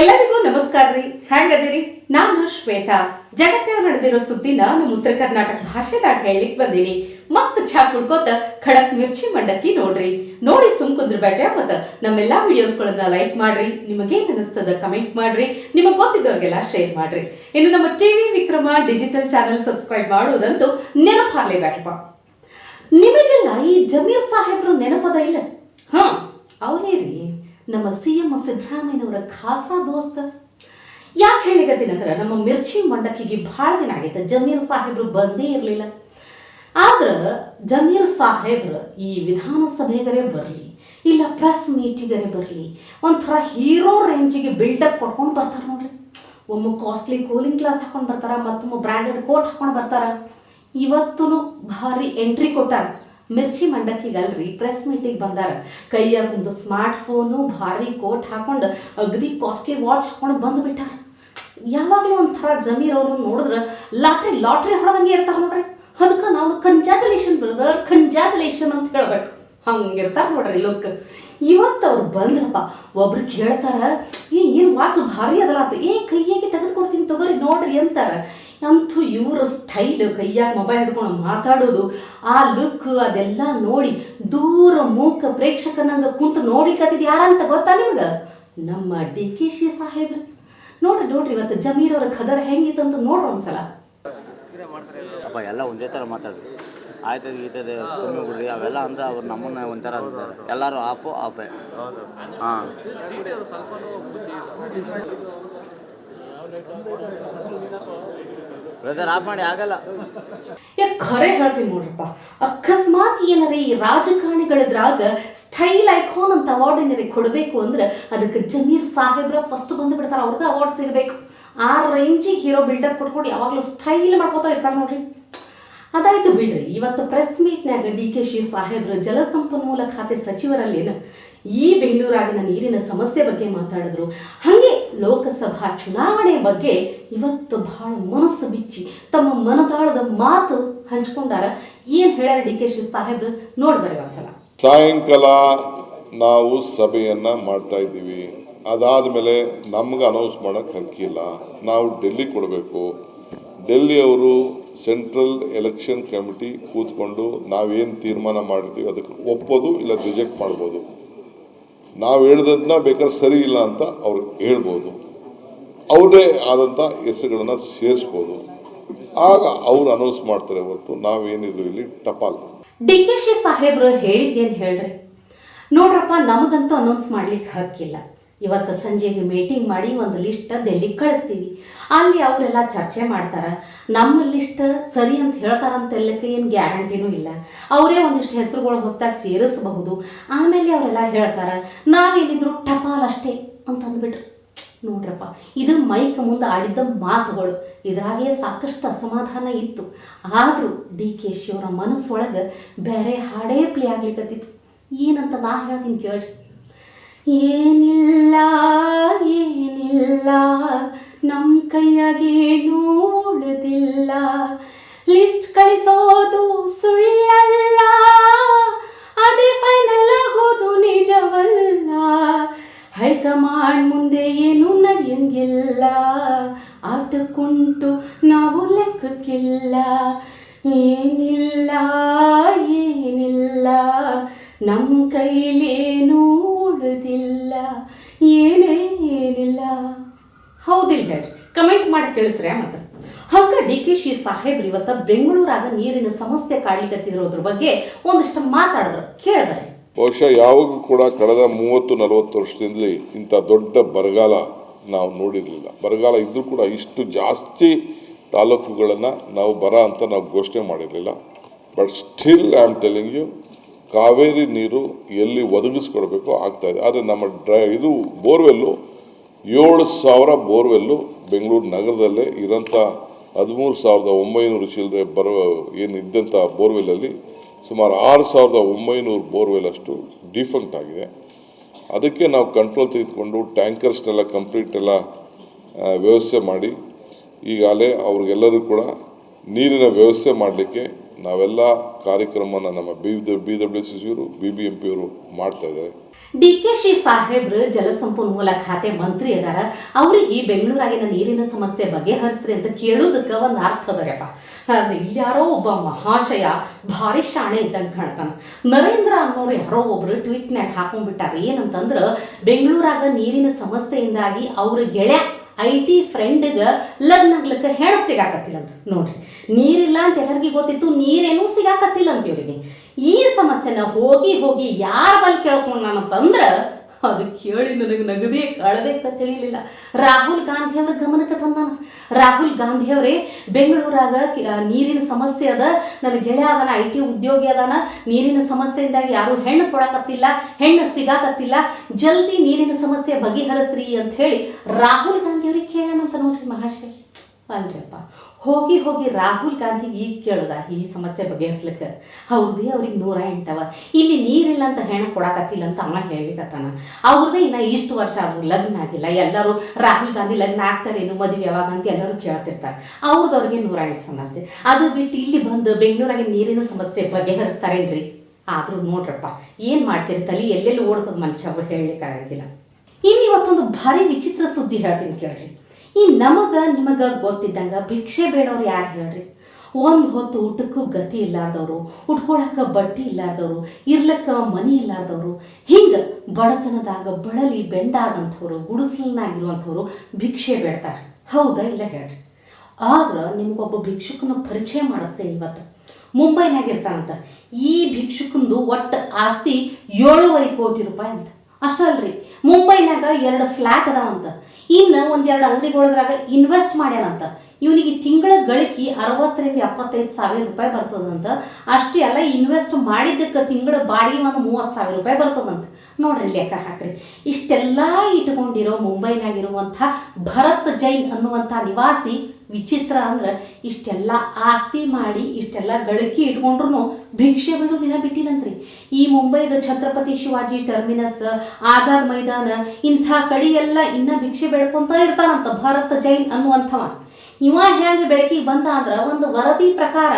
ಎಲ್ಲರಿಗೂ ನಮಸ್ಕಾರ ರೀ. ಹ್ಯಾಂಗದಿರಿ? ನಾನು ಶ್ವೇತಾ. ಜಗತ್ತಾಗ ನಡೆದಿರೋ ಸುದ್ದಿನ ನಮ್ಮ ಉತ್ತರ ಕರ್ನಾಟಕ ಭಾಷೆದಾಗ ಹೇಳಿಕ್ ಬಂದೀನಿ. ಮಸ್ತ್ ಛಾ ಕುಡ್ಕೋತ ಖಡಕ್ ಮಿರ್ಚಿ ಮಂಡಕ್ಕಿ ನೋಡ್ರಿ. ನೋಡಿ ಸುಮ್ ಕುಂದ್ರ ಬೇಡ್ರಿ ಮತ್ತ ನಮ್ಮೆಲ್ಲಾ ವಿಡಿಯೋಸ್ಗಳನ್ನ ಲೈಕ್ ಮಾಡ್ರಿ. ನಿಮಗೇನ್ ಅನಿಸ್ತದ ಕಮೆಂಟ್ ಮಾಡ್ರಿ. ನಿಮಗ್ ಗೊತ್ತಿದ್ದವ್ರಿಗೆಲ್ಲ ಶೇರ್ ಮಾಡ್ರಿ. ಇನ್ನು ನಮ್ಮ TV Vikrama digital channel subscribe ಮಾಡೋದಂತೂ ನೆನಪಾರ್ಲೇಬೇಡಪ್ಪ ನಿಮಗೆಲ್ಲ ಈ ಜಮೀರ್ ಸಾಹೇಬ್ರು ನೆನಪದ ಇಲ್ಲ? ಹಾ. ಅವರೇ ರೀ. ನಮ್ಮ ಸಿ ಎಂ ಸಿದ್ದರಾಮಯ್ಯನವರ ಖಾಸಾ ದೋಸ್ತ. ಯಾಕೆ ಹೇಳಿಗತ್ತೀನಂದ್ರೆ ನಮ್ಮ ಮಿರ್ಚಿ ಮಂಡಕ್ಕಿಗೆ ಭಾಳ ದಿನ ಆಗೈತೆ. ಜಮೀರ್ ಸಾಹೇಬ್ರು ಬಂದೇ ಇರಲಿಲ್ಲ. ಆದ್ರೆ ಜಮೀರ್ ಸಾಹೇಬ್ರು ಈ ವಿಧಾನಸಭೆಗರೇ ಬರಲಿ, ಇಲ್ಲ ಪ್ರೆಸ್ ಮೀಟಿಗರೇ ಬರಲಿ, ಒಂಥರ ಹೀರೋ ರೇಂಜಿಗೆ ಬಿಲ್ಡಪ್ ಕೊಟ್ಕೊಂಡು ಬರ್ತಾರೆ ನೋಡ್ರಿ. ಒಮ್ಮೆ ಕಾಸ್ಟ್ಲಿ ಕೂಲಿಂಗ್ ಕ್ಲಾಸ್ ಹಾಕೊಂಡು ಬರ್ತಾರೆ, ಮತ್ತೊಮ್ಮೆ ಬ್ರ್ಯಾಂಡೆಡ್ ಕೋಟ್ ಹಾಕೊಂಡು ಬರ್ತಾರೆ. ಇವತ್ತೂ ಭಾರಿ ಎಂಟ್ರಿ ಕೊಟ್ಟಾರ. ಮಿರ್ಚಿ ಮಂಡಕ್ಕಿಗಲ್ರಿ ಪ್ರೆಸ್ ಮೀಟಿಗೆ ಬಂದಾರ. ಕೈಯಾಗ ಒಂದು ಸ್ಮಾರ್ಟ್ ಫೋನು ಭಾರಿ ಕೋಟ್ ಹಾಕೊಂಡು, ಅಗದಿ ಕಾಸ್ಟ್ಲಿ ವಾಚ್ ಹಾಕೊಂಡು ಬಂದು ಬಿಟ್ಟಾರ. ಯಾವಾಗಲೂ ಒಂಥರ ಜಮೀರ್ ಅವರು ನೋಡಿದ್ರೆ ಲಾಟ್ರಿ ಲಾಟ್ರಿ ಹೊಡೆದಂಗೆ ಇರ್ತಾರೆ ನೋಡ್ರಿ. ಅದಕ್ಕೆ ನಾವು ಕಂಜಾಚುಲೇಷನ್ ಬ್ರದರ್ ಕಂಜಾಚುಲೇಷನ್ ಅಂತ ಹೇಳ್ಬೇಕು. ಹಂಗಿರ್ತಾರ ನೋಡ್ರಿ ಲುಕ್. ಇವತ್ತು ಅವ್ರು ಬಂದ್ರಪ್ಪ, ಒಬ್ರು ಕೇಳ್ತಾರ, ಏ, ಏನು ವಾಚ್ ಭಾರಿ ಅದಲ್ಲ ಅಂತ. ಏ, ಕೈಯಾಗೆ ತೆಗೆದುಕೊಡ್ತೀನಿ ತಗೋರಿ, ನೋಡ್ರಿ ಅಂತಾರ. ಅಂತೂ ಇವ್ರ ಸ್ಟೈಲ್ ಕೈಯಾಗ ಮೊಬೈಲ್ ಹಿಡ್ಕೊಂಡು ಮಾತಾಡೋದು, ಆ ಲುಕ್ ಅದೆಲ್ಲ ನೋಡಿ ದೂರ ಮೂಕ ಪ್ರೇಕ್ಷಕನಂಗ ಕುಂತು ನೋಡ್ಲಿಕ್ಕೆ ಯಾರಂತ ಗೊತ್ತಾ ನಿಮ್ಗೆ? ನಮ್ಮ ಡಿ ಕೆ ಶಿ ಸಾಹೇಬ್ರು. ನೋಡ್ರಿ ನೋಡ್ರಿ, ಇವತ್ತು ಜಮೀರ್ ಅವರ ಖದರ್ ಹೆಂಗಿತ್ತಂತ ನೋಡ್ರಿ ಒಂದ್ಸಲ. ಎಲ್ಲ ಒಂದೇ ಮಾತಾಡ್ರಿ. ಆಯ್ತದ ಗೀತದೆ ಕಮ್ಮಿ ಬಿಡ್ರಿ. ಅವೆಲ್ಲ ಅಂದ್ರೆ ಅವ್ರು ನಮ್ಮನ್ನ ಒಂಥರ ಅಂತಾರೆ. ಎಲ್ಲರೂ ಆಫು, ಆಫೇ. ಹಾಂ. ಬ್ರದರ್ ಮಾಡಿ, ಆಗಲ್ಲ. ಯಾಕೆ ಖರೆ ಹೇಳ್ತೀನಿ ನೋಡ್ರಪ್ಪ. ಅಕಸ್ಮಾತ್ ಏನಾರ ಈ ರಾಜಕಾರಣಿಗಳದ್ರಾಗ ಸ್ಟೈಲ್ ಐಕಾನ್ ಅಂತ ಅವಾರ್ಡ್ ಏನಾರ ಕೊಡಬೇಕು ಅಂದ್ರೆ ಅದಕ್ಕೆ ಜಮೀರ್ ಸಾಹೇಬ್ರ ಫಸ್ಟ್ ಬಂದು ಬಿಡ್ತಾರೆ ಅವ್ರಿಗೆ ಅವಾರ್ಡ್ ಸಿಗಬೇಕು. ಆ ರೇಂಜಿಗೆ ಹೀರೋ ಬಿಲ್ಡಪ್ ಕೊಟ್ಕೊಂಡು ಯಾವಾಗಲೂ ಸ್ಟೈಲ್ ಮಾಡ್ಕೋತಾ ಇರ್ತಾರೆ ನೋಡ್ರಿ. ಅದಾಯ್ತು ಬಿಡ್ರಿ. ಇವತ್ತು ಪ್ರೆಸ್ ಮೀಟ್ನ್ಯಾಗ ಡಿ ಕೆ ಶಿ ಸಾಹೇಬ್ರ ಜಲಸಂಪನ್ಮೂಲ ಖಾತೆ ಸಚಿವರಲ್ಲೇನು ಈ ಬೆಂಗಳೂರಾಗಿನ ನೀರಿನ ಸಮಸ್ಯೆ ಬಗ್ಗೆ ಮಾತಾಡಿದ್ರು. ಹಾಗೆ ಲೋಕಸಭಾ ಚುನಾವಣೆ ಬಗ್ಗೆ ಇವತ್ತು ಬಹಳ ಮನಸ್ಸು ಬಿಚ್ಚಿ ತಮ್ಮ ಮನದಾಳದ ಮಾತು ಹಂಚ್ಕೊಂಡಾರ. ಏನ್ ಹೇಳ್ಯಾರ ಡಿ ಕೆ ಶಿ ಸಾಹೇಬ್ರು? ನೋಡ್ಬರ್ರಿ ಒಂದ್ಸಲ. ಸಾಯಂಕಾಲ ನಾವು ಸಭೆಯನ್ನ ಮಾಡ್ತಾ ಇದ್ದೀವಿ. ಅದಾದಮೇಲೆ ನಮ್ಗೆ ಅನೌನ್ಸ್ ಮಾಡೋಕೆ ಹಕ್ಕಿಲ್ಲ ನಾವು ಡೆಲ್ಲಿ ಕೊಡಬೇಕು. ಡೆಲ್ಲಿಯವರು ಸೆಂಟ್ರಲ್ ಎಲೆಕ್ಷನ್ ಕಮಿಟಿ ಕೂತ್ಕೊಂಡು ನಾವೇನು ತೀರ್ಮಾನ ಮಾಡಿರ್ತೀವಿ ಅದಕ್ಕೆ ಒಪ್ಪೋದು ಇಲ್ಲ ರಿಜೆಕ್ಟ್ ಮಾಡ್ಬೋದು. ನಾವು ಹೇಳ್ದದನ್ನ ಬೇಕಾದ್ರೆ ಸರಿ ಇಲ್ಲ ಅಂತ ಅವ್ರು ಹೇಳ್ಬೋದು. ಅವರೇ ಆದಂಥ ಹೆಸರುಗಳನ್ನು ಸೇರಿಸ್ಬೋದು. ಆಗ ಅವ್ರು ಅನೌನ್ಸ್ ಮಾಡ್ತಾರೆ ಹೊರತು ನಾವೇನಿದ್ರು ಇಲ್ಲಿ ಟಪಾಲ್. ಡಿ ಕೆ ಶಿ ಸಾಹೇಬ್ರು ಹೇಳಿದ್ದೇನು ಹೇಳ್ರಿ? ನೋಡ್ರಪ್ಪ, ನಮಗಂತೂ ಅನೌನ್ಸ್ ಮಾಡ್ಲಿಕ್ಕೆ ಹಕ್ಕಿಲ್ಲ. ಇವತ್ತು ಸಂಜೆಗೆ ಮೀಟಿಂಗ್ ಮಾಡಿ ಒಂದು ಲಿಸ್ಟ್ ಡೆಲ್ಲಿಗೆ ಕಳಿಸ್ತೀವಿ? ಅಲ್ಲಿ ಅವರೆಲ್ಲ ಚರ್ಚೆ ಮಾಡ್ತಾರೆ. ನಮ್ಮ ಲಿಸ್ಟ್ ಸರಿ ಅಂತ ಹೇಳ್ತಾರಂತೆಲ್ಲಕ್ಕೆ ಏನು ಗ್ಯಾರಂಟಿನೂ ಇಲ್ಲ. ಅವರೇ ಒಂದಿಷ್ಟು ಹೆಸರುಗಳು ಹೊಸದಾಗಿ ಸೇರಿಸಬಹುದು. ಆಮೇಲೆ ಅವರೆಲ್ಲ ಹೇಳ್ತಾರೆ, ನಾವೇನಿದ್ರು ಟಪಾಲ್ ಅಷ್ಟೇ ಅಂತಂದ್ಬಿಟ್ರು. ನೋಡ್ರಪ್ಪ, ಇದು ಮೈಕ್ ಮುಂದೆ ಆಡಿದ್ದ ಮಾತುಗಳು. ಇದ್ರಾಗೆ ಸಾಕಷ್ಟು ಅಸಮಾಧಾನ ಇತ್ತು. ಆದರೂ ಡಿ ಕೆ ಶಿವರ ಮನಸ್ಸೊಳಗೆ ಬೇರೆ ಹಾಡೇ ಪ್ಲೇ ಆಗ್ಲಿಕ್ಕತ್ತಿತ್ತು ಏನಂತ ನಾ ಹೇಳ್ತೀನಿ ಕೇಳ್ರಿ. ಏನಿಲ್ಲ ಏನಿಲ್ಲ ನಮ್ಮ ಕೈಯಾಗೇನೂ ಉಳಿದಿಲ್ಲ ಲಿಸ್ಟ್ ಕಳಿಸೋದು ಸುಳ್ಳಲ್ಲ, ಅದೇ ಫೈನಲ್ ಆಗೋದು ನಿಜವಲ್ಲ. ಹೈಕಮಾಂಡ್ ಮುಂದೆ ಏನು ನಡೆಯಂಗಿಲ್ಲ, ಆಟಕ್ಕುಂಟು ನಾವು ಲೆಕ್ಕಕ್ಕಿಲ್ಲ. ಏನಿಲ್ಲ ಏನಿಲ್ಲ ನಮ್ಮ ಕೈಲೇನೂ ಉಳಿದಿಲ್ಲ ಏನೇನಿಲ್ಲ ಹೌದಿಲ್ಲ ಹೇಳ್ರಿ ಕಮೆಂಟ್ ಮಾಡಿ ತಿಳಿಸ್ರೆ ಮತ್ತೆ ಹಂಗ ಡಿ ಕೆ ಶಿ ಸಾಹೇಬ್ರು ಇವತ್ತ ಬೆಂಗಳೂರಾಗ ನೀರಿನ ಸಮಸ್ಯೆ ಕಾಡ್ಲಿಕ್ಕತ್ತಿರೋದ್ರ ಬಗ್ಗೆ ಒಂದಿಷ್ಟು ಮಾತಾಡಿದ್ರು. ಕೇಳ್ಬರ್ರಿ ಬಹುಶಃ ಯಾವಾಗೂ ಕೂಡ ಕಳೆದ ಮೂವತ್ತು ನಲವತ್ತು ವರ್ಷದಿಂದಲೇ ಇಂಥ ದೊಡ್ಡ ಬರಗಾಲ ನಾವು ನೋಡಿರಲಿಲ್ಲ. ಬರಗಾಲ ಇದ್ದರೂ ಕೂಡ ಇಷ್ಟು ಜಾಸ್ತಿ ತಾಲೂಕುಗಳನ್ನು ನಾವು ಬರ ಅಂತ ನಾವು ಘೋಷಣೆ ಮಾಡಿರಲಿಲ್ಲ. But still I am telling you Kaveri ನೀರು ಎಲ್ಲಿ ಒದಗಿಸ್ಕೊಡ್ಬೇಕು ಆಗ್ತಾ ಇದೆ. ಆದರೆ ನಮ್ಮ ಡ್ರೈ ಇದು ಬೋರ್ವೆಲ್ಲು, ಏಳು ಸಾವಿರ ಬೋರ್ವೆಲ್ಲು ಬೆಂಗಳೂರು ನಗರದಲ್ಲೇ ಇರೋಂಥ ಹದಿಮೂರು ಸಾವಿರದ ಒಂಬೈನೂರು ಚಿಲ್ಲರೆ ಬರೋ ಏನು ಇದ್ದಂಥ ಬೋರ್ವೆಲ್ಲಲ್ಲಿ ಸುಮಾರು ಆರು ಸಾವಿರದ ಒಂಬೈನೂರು ಬೋರ್ವೆಲ್ ಅಷ್ಟು ಡಿಫಂಕ್ಟ್ ಆಗಿದೆ. ಅದಕ್ಕೆ ನಾವು ಕಂಟ್ರೋಲ್ ತೆಗೆದುಕೊಂಡು ಟ್ಯಾಂಕರ್ಸ್ನೆಲ್ಲ ಕಂಪ್ಲೀಟ್ ಎಲ್ಲ ವ್ಯವಸ್ಥೆ ಮಾಡಿ ಈಗಾಗಲೇ ಅವ್ರಿಗೆಲ್ಲರೂ ಕೂಡ ನೀರಿನ ವ್ಯವಸ್ಥೆ ಮಾಡಲಿಕ್ಕೆ ನಾವೆಲ್ಲ ಕಾರ್ಯಕ್ರಮನ ನಮ್ಮ B B W C B B M ಪಿಯವರು ಮಾಡ್ತಾ ಇದ್ದಾರೆ. ಡಿ ಕೆ ಶಿ ಸಾಹೇಬ್ರು ಜಲಸಂಪನ್ಮೂಲ ಖಾತೆ ಮಂತ್ರಿ ಅದಾರ. ಅವ್ರಿಗೆ ಬೆಂಗಳೂರಾಗಿನ ನೀರಿನ ಸಮಸ್ಯೆ ಬಗೆಹರಿಸ್ರಿ ಅಂತ ಕೇಳೋದಕ್ಕೆ ಒಂದು ಅರ್ಥ ಅದರಪ್ಪ. ಅಂದ್ರೆ ಯಾರೋ ಒಬ್ಬ ಮಹಾಶಯ ಭಾರಿ ಶಾಣೆ ಇದ್ದಂಗೆ ಕಾಣ್ತಾನ. ನರೇಂದ್ರ ಅನ್ನೋರು ಯಾರೋ ಒಬ್ರು ಟ್ವೀಟ್ನಾಗ ಹಾಕೊಂಡ್ಬಿಟ್ಟಾರ. ಏನಂತಂದ್ರೆ, ಬೆಂಗಳೂರಾಗ ನೀರಿನ ಸಮಸ್ಯೆಯಿಂದಾಗಿ ಅವ್ರ ಗೆಳೆಯ ಐ ಟಿ ಫ್ರೆಂಡ್ಗೆ ಲಗ್ನ ಆಗ್ಲಿಕ್ಕೆ ಹೆಣ್ಣು ಸಿಗಾಕತ್ತಿಲ್ಲ ಅಂತ ನೋಡ್ರಿ, ನೀರಿಲ್ಲ ಅಂತ ಎಲ್ಲರಿಗೂ ಗೊತ್ತಿತ್ತು, ನೀರೇನೂ ಸಿಗಾಕತ್ತಿಲ್ಲ ಅಂತ ಇವರಿಗೆ. ಈ ಸಮಸ್ಯೆನ ಹೋಗಿ ಹೋಗಿ ಯಾರ ಬಲ್ಲಿ ಕೇಳ್ಕೊಂಡು ನಾನು ಅಂತಂದ್ರೆ ಅದು ಕೇಳಿ ನನಗೆ ನಗಬೇಕ ಅಳಬೇಕ ತಿಳಿಲಿಲ್ಲ. ರಾಹುಲ್ ಗಾಂಧಿ ಅವ್ರ ಗಮನಕ್ಕೆ ತಂದಾನ. ರಾಹುಲ್ ಗಾಂಧಿ ಅವರೇ ಬೆಂಗಳೂರಾಗ ನೀರಿನ ಸಮಸ್ಯೆ ಅದ. ನನ್ನ ಗೆಳೆಯ ಅದನ ಐ ಟಿ ಉದ್ಯೋಗಿ ಅದಾನ. ನೀರಿನ ಸಮಸ್ಯೆಯಿಂದಾಗಿ ಯಾರು ಹೆಣ್ಣು ಕೊಡಕತ್ತಿಲ್ಲ, ಹೆಣ್ಣು ಸಿಗಾಕತ್ತಿಲ್ಲ. ಜಲ್ದಿ ನೀರಿನ ಸಮಸ್ಯೆ ಬಗೆಹರಿಸ್ರಿ ಅಂತ ಹೇಳಿ ರಾಹುಲ್ ಗಾಂಧಿ ಅವ್ರಿಗೆ ಕೇಳ್ಯಾನಂತ ನೋಡ್ರಿ ಮಹಾಶಯ. ಅಲ್ರಿಪ್ಪ. ಹೋಗಿ ಹೋಗಿ ರಾಹುಲ್ ಗಾಂಧಿ ಈಗ ಕೇಳೋದ, ಈ ಸಮಸ್ಯೆ ಬಗೆಹರಿಸ್ಲಿಕ್ಕೆ. ಅವ್ರದ್ದೇ ಅವ್ರಿಗೆ ನೂರ ಎಂಟವ. ಇಲ್ಲಿ ನೀರಿಲ್ಲ ಅಂತ ಹೆಣ ಕೊಡಕತ್ತಿಲ್ಲ ಅಂತ ಅವ ಹೇಳಿಕತ್ತಾನ ಅವ್ರದ್ದೇ ಇನ್ನ ಇಷ್ಟು ವರ್ಷ ಅವ್ರು ಲಗ್ನ ಆಗಿಲ್ಲ. ಎಲ್ಲರೂ ರಾಹುಲ್ ಗಾಂಧಿ ಲಗ್ನ ಆಗ್ತಾರೇನು ಮದುವೆ ಯಾವಾಗ ಅಂತ ಎಲ್ಲರೂ ಕೇಳ್ತಿರ್ತಾರೆ. ಅವ್ರದವ್ರಿಗೆ ನೂರ ಎಂಟು ಸಮಸ್ಯೆ. ಅದು ಬಿಟ್ಟು ಇಲ್ಲಿ ಬಂದು ಬೆಂಗಳೂರಾಗೆ ನೀರಿನ ಸಮಸ್ಯೆ ಬಗೆಹರಿಸ್ತಾರೇನ್ರಿ? ಆದ್ರೂ ನೋಡ್ರಪ್ಪ, ಏನು ಮಾಡ್ತೀರಿ ತಲೆ ಎಲ್ಲೆಲ್ಲಿ ಓಡ್ತದ ಮನುಷ್ಯ ಅವ್ರು ಹೇಳಲಿಕ್ಕಾಗಿಲ್ಲ ಇನ್ನು ಇವತ್ತೊಂದು ಭಾರಿ ವಿಚಿತ್ರ ಸುದ್ದಿ ಹೇಳ್ತೀನಿ ಕೇಳ್ರಿ. ಈ ನಮಗ, ನಿಮಗ ಗೊತ್ತಿದ್ದಂಗ ಭಿಕ್ಷೆ ಬೇಡವ್ರು ಯಾರು ಹೇಳ್ರಿ? ಒಂದು ಹೊತ್ತು ಊಟಕ್ಕೂ ಗತಿ ಇಲ್ಲಾರ್ದವ್ರು, ಉಟ್ಕೊಳಕ್ಕೆ ಬಟ್ಟಿ ಇಲ್ಲಾರ್ದವ್ರು, ಇರ್ಲಕ್ಕ ಮನಿ ಇಲ್ಲಾರ್ದವ್ರು, ಹಿಂಗೆ ಬಡತನದಾಗ ಬಳಲಿ ಬೆಂಡಾದಂಥವ್ರು ಗುಡಿಸಲನ್ನಾಗಿರುವಂಥವ್ರು ಭಿಕ್ಷೆ ಬೇಡ್ತಾರೆ. ಹೌದಾ ಇಲ್ಲ ಹೇಳ್ರಿ? ಆದ್ರೆ ನಿಮ್ಗೊಬ್ಬ ಭಿಕ್ಷುಕನ ಪರಿಚಯ ಮಾಡಿಸ್ತೇನೆ ಇವತ್ತು. ಮುಂಬೈನಾಗಿರ್ತಾನಂತ ಈ ಭಿಕ್ಷುಕಂದು ಒಟ್ಟು ಆಸ್ತಿ ಏಳುವರೆ ಕೋಟಿ ರೂಪಾಯಿ ಅಂತ. ಅಷ್ಟಲ್ರಿ ಮುಂಬೈನಾಗ ಎರಡು ಫ್ಲ್ಯಾಟ್ ಅದಾವಂತ ಇನ್ನು ಒಂದೆರಡು ಅಂಗಡಿಗಳದ್ರಾಗ ಇನ್ವೆಸ್ಟ್ ಮಾಡ್ಯಾನಂತ. ಇವನಿಗೆ ತಿಂಗಳ ಗಳಿಕೆ ಅರವತ್ತರಿಂದ ಎಪ್ಪತ್ತೈದು ಸಾವಿರ ರೂಪಾಯಿ ಬರ್ತದಂತ. ಅಷ್ಟೇ ಅಲ್ಲ ಇನ್ವೆಸ್ಟ್ ಮಾಡಿದ್ದಕ್ಕೆ ತಿಂಗಳ ಬಾಡಿಗೆ ಒಂದು ಮೂವತ್ತು ಸಾವಿರ ರೂಪಾಯಿ ಬರ್ತದಂತ. ನೋಡ್ರಿ ಲೆಕ್ಕ ಹಾಕ್ರಿ. ಇಷ್ಟೆಲ್ಲ ಇಟ್ಕೊಂಡಿರೋ ಮುಂಬೈನಾಗಿರುವಂಥ ಭರತ್ ಜೈನ್ ಅನ್ನುವಂಥ ನಿವಾಸಿ ವಿಚಿತ್ರ ಅಂದ್ರೆ ಇಷ್ಟೆಲ್ಲ ಆಸ್ತಿ ಮಾಡಿ, ಇಷ್ಟೆಲ್ಲ ಗಳಿಕೆ ಇಟ್ಕೊಂಡ್ರು ಭಿಕ್ಷೆ ಬಿಡೋ ದಿನ ಬಿಟ್ಟಿಲ್ಲಂತ್ರಿ. ಈ ಮುಂಬೈದ ಛತ್ರಪತಿ ಶಿವಾಜಿ ಟರ್ಮಿನಸ್, ಆಜಾದ್ ಮೈದಾನ, ಇಂಥ ಕಡಿ ಎಲ್ಲ ಇನ್ನ ಭಿಕ್ಷೆ ಬೆಳ್ಕೊಂತ ಇರ್ತಾನಂತ ಭರತ್ ಜೈನ್ ಅನ್ನುವಂಥವ. ಇವ ಹೆಂಗ ಬೆಳಕಿಗೆ ಬಂದ ಅಂದ್ರ ಒಂದು ವರದಿ ಪ್ರಕಾರ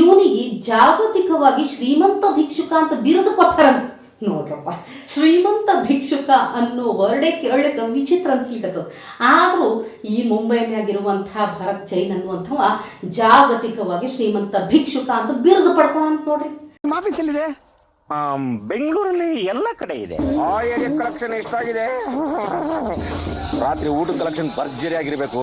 ಇವನಿಗೆ ಜಾಗತಿಕವಾಗಿ ಶ್ರೀಮಂತ ಭಿಕ್ಷುಕ ಅಂತ ಬಿರುದು ಕೊಟ್ಟಾರಂತ. ನೋಡ್ರಪ್ಪ. ಶ್ರೀಮಂತ ಭಿಕ್ಷುಕ ಅನ್ನೋ ವರ್ಡೇ ಕೇಳಕ್ಕೆ ವಿಚಿತ್ರ ಅನ್ಸ್ಲಿಕ್ಕತ್ತದ ಆದರೂ ಈ ಮುಂಬೈನಾಗಿರುವಂಥ ಭರತ್ ಜೈನ್ ಅನ್ನುವಂಥವ ಜಾಗತಿಕವಾಗಿ ಶ್ರೀಮಂತ ಭಿಕ್ಷುಕ ಅಂತ ಬಿರುದು ಪಡ್ಕೊಳ ಅಂತ ನೋಡ್ರಿ ಬೆಂಗಳೂರಲ್ಲಿ ಎಲ್ಲ ಕಡೆ ಇದೆ. ಆ ಏರಿಯಾ ಕಲೆಕ್ಷನ್ ಎಷ್ಟಾಗಿದೆ? ರಾತ್ರಿ ಊಟ ಕಲೆಕ್ಷನ್ ಭರ್ಜರಿ ಆಗಿರ್ಬೇಕು.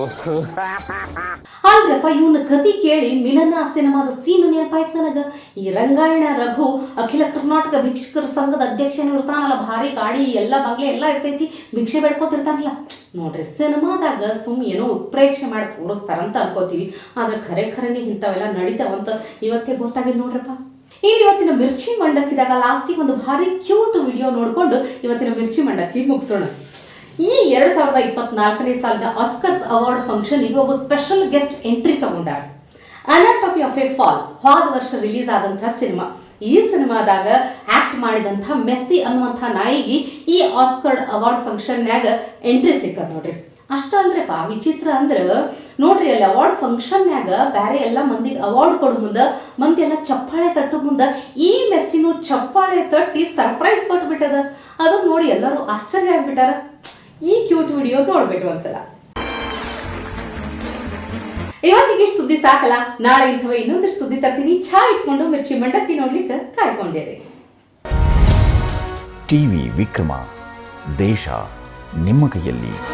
ಆದ್ರಪ್ಪ ಇವನ ಕತಿ ಕೇಳಿ ಮಿಲನ ಸಿನಿಮಾದ ಸೀನ್ ನೆನಪಾಯ್ತು ನನಗ. ಈ ರಂಗಾಯಣ ರಘು ಅಖಿಲ ಕರ್ನಾಟಕ ಭಿಕ್ಷುಕರ ಸಂಘದ ಅಧ್ಯಕ್ಷನ ಇರ್ತಾನಲ್ಲ ಭಾರಿ ಗಾಡಿ ಎಲ್ಲ ಬಂಗ್ಲೆ ಎಲ್ಲ ಇರ್ತೈತಿ. ಭಿಕ್ಷೆ ಬೇಡ್ಕೋತಿರ್ತಾನಲ್ಲ. ನೋಡ್ರಿ ಸಿನಿಮಾದಾಗ ಸುಮ್ ಏನೋ ಉತ್ಪ್ರೇಕ್ಷೆ ಮಾಡಿ ತೋರಿಸ್ತಾರಂತ ಅನ್ಕೋತೀವಿ. ಆದ್ರೆ ಖರೆ ಖರೇನೆ ಇಂಥವೆಲ್ಲ ನಡೀತಾವಂತ ಇವತ್ತೇ ಗೊತ್ತಾಗಿದೆ ನೋಡ್ರಪ್ಪ. ಇನ್ನು ಇವತ್ತಿನ ಮಿರ್ಚಿ ಮಂಡಕ್ಕಿದಾಗ ಲಾಸ್ಟಿಗೆ ಒಂದು ಭಾರಿ ಕ್ಯೂಟ್ ವಿಡಿಯೋ ನೋಡಿಕೊಂಡು ಇವತ್ತಿನ ಮಿರ್ಚಿ ಮಂಡಕ್ಕಿ ಮುಗಿಸೋಣ. ಈ ಎರಡ್ ಸಾವಿರದ ಇಪ್ಪತ್ನಾಲ್ಕನೇ ಸಾಲಿನ ಆಸ್ಕರ್ಸ್ ಅವಾರ್ಡ್ ಫಂಕ್ಷನ್ಗೆ ಒಬ್ಬ ಸ್ಪೆಷಲ್ ಗೆಸ್ಟ್ ಎಂಟ್ರಿ ತಗೊಂಡಾರ. ಅನಾಟಮಿ ಆಫ್ ಎ ಫಾಲ್ ಹಾದ ವರ್ಷ ರಿಲೀಸ್ ಆದಂತಹ ಸಿನಿಮಾ ಈ ಸಿನಿಮಾದಾಗ ಆಕ್ಟ್ ಮಾಡಿದಂಥ ಮೆಸ್ಸಿ ಅನ್ನುವಂಥ ನಾಯಿಗೆ ಈ ಆಸ್ಕರ್ಡ್ ಅವಾರ್ಡ್ ಫಂಕ್ಷನ್ನಾಗ ಎಂಟ್ರಿ ಸಿಕ್ಕದ ನೋಡ್ರಿ. ಅಷ್ಟಲ್ರಿಪ್ಪ ವಿಚಿತ್ರ ಅಂದ್ರೆ, ನೋಡ್ರಿ ಅಲ್ಲಿ ಅವಾರ್ಡ್ ಫಂಕ್ಷನ್ಯಾಗ ಬ್ಯಾರೆ ಎಲ್ಲ ಮಂದಿಗೆ ಅವಾರ್ಡ್ ಕೊಡೋ ಮುಂದ, ಮಂದಿ ಎಲ್ಲ ಚಪ್ಪಾಳೆ ತಟ್ಟು ಮುಂದ, ಈ ಮೆಸ್ಸಿನೂ ಚಪ್ಪಾಳೆ ತಟ್ಟಿ ಸರ್ಪ್ರೈಸ್ ಕೊಟ್ಬಿಟ್ಟದ. ಅದನ್ನ ನೋಡಿ ಎಲ್ಲರೂ ಆಶ್ಚರ್ಯ ಆಗ್ಬಿಟ್ಟಾರ. ಈ ಕ್ಯೂಟ್ ವಿಡಿಯೋ ನೋಡ್ಬಿಟ್ಟು ಒಂದ್ಸಲ. ಇವತ್ತಿಗೆ ಸುದ್ದಿ ಸಾಕಲ್ಲ, ನಾಳೆ ಇಂಥವ ಇನ್ನೊಂದಿಷ್ಟು ಸುದ್ದಿ ತರ್ತೀನಿ. ಚಾ ಇಟ್ಕೊಂಡು ಮಿರ್ಚಿ ಮಂಡಕ್ಕಿ ನೋಡ್ಲಿಕ್ಕೆ ಕಾಯ್ಕೊಂಡಿರಿ. ಟಿವಿ ವಿಕ್ರಮ, ದೇಶ ನಿಮ್ಮ ಕೈಯಲ್ಲಿ.